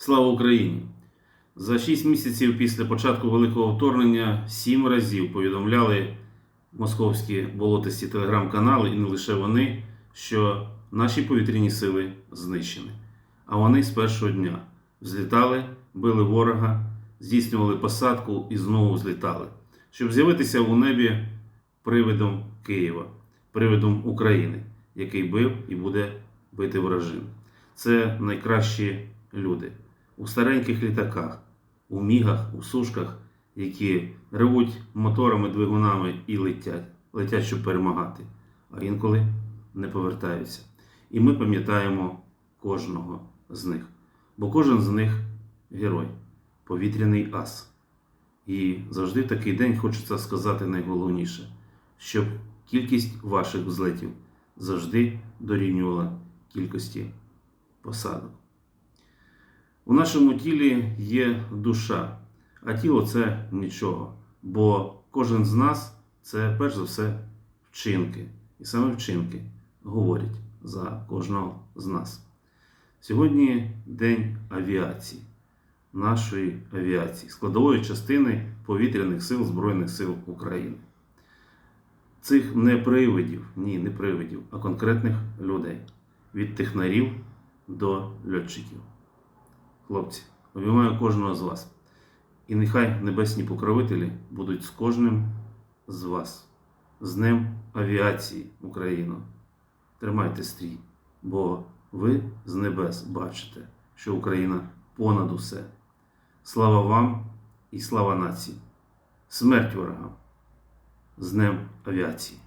Слава Україні! За 6 місяців після початку великого вторгнення сім разів повідомляли московські болотисті телеграм-канали, і не лише вони, що наші повітряні сили знищені. А вони з першого дня взлітали, били ворога, здійснювали посадку і знову взлітали, щоб з'явитися у небі привидом Києва, привидом України, який бив і буде бити вражин. Це найкращі люди у стареньких літаках, у мігах, у сушках, які ревуть моторами, двигунами і летять, летять, щоб перемагати, а інколи не повертаються. І ми пам'ятаємо кожного з них, бо кожен з них герой, повітряний ас. І завжди в такий день хочеться сказати найголовніше, щоб кількість ваших взлетів завжди дорівнювала кількості посадок. У нашому тілі є душа, а тіло це нічого. Бо кожен з нас це перш за все вчинки. І саме вчинки говорять за кожного з нас. Сьогодні День авіації, нашої авіації, складової частини повітряних сил Збройних сил України. Цих не привидів, ні, не привидів, а конкретних людей від технарів до льотчиків. Хлопці, обіймаю кожного з вас. І нехай небесні покровителі будуть з кожним з вас. З Днем авіації Україно. Тримайте стрій, бо ви з небес бачите, що Україна понад усе. Слава вам і слава нації! Смерть ворогам! З Днем авіації!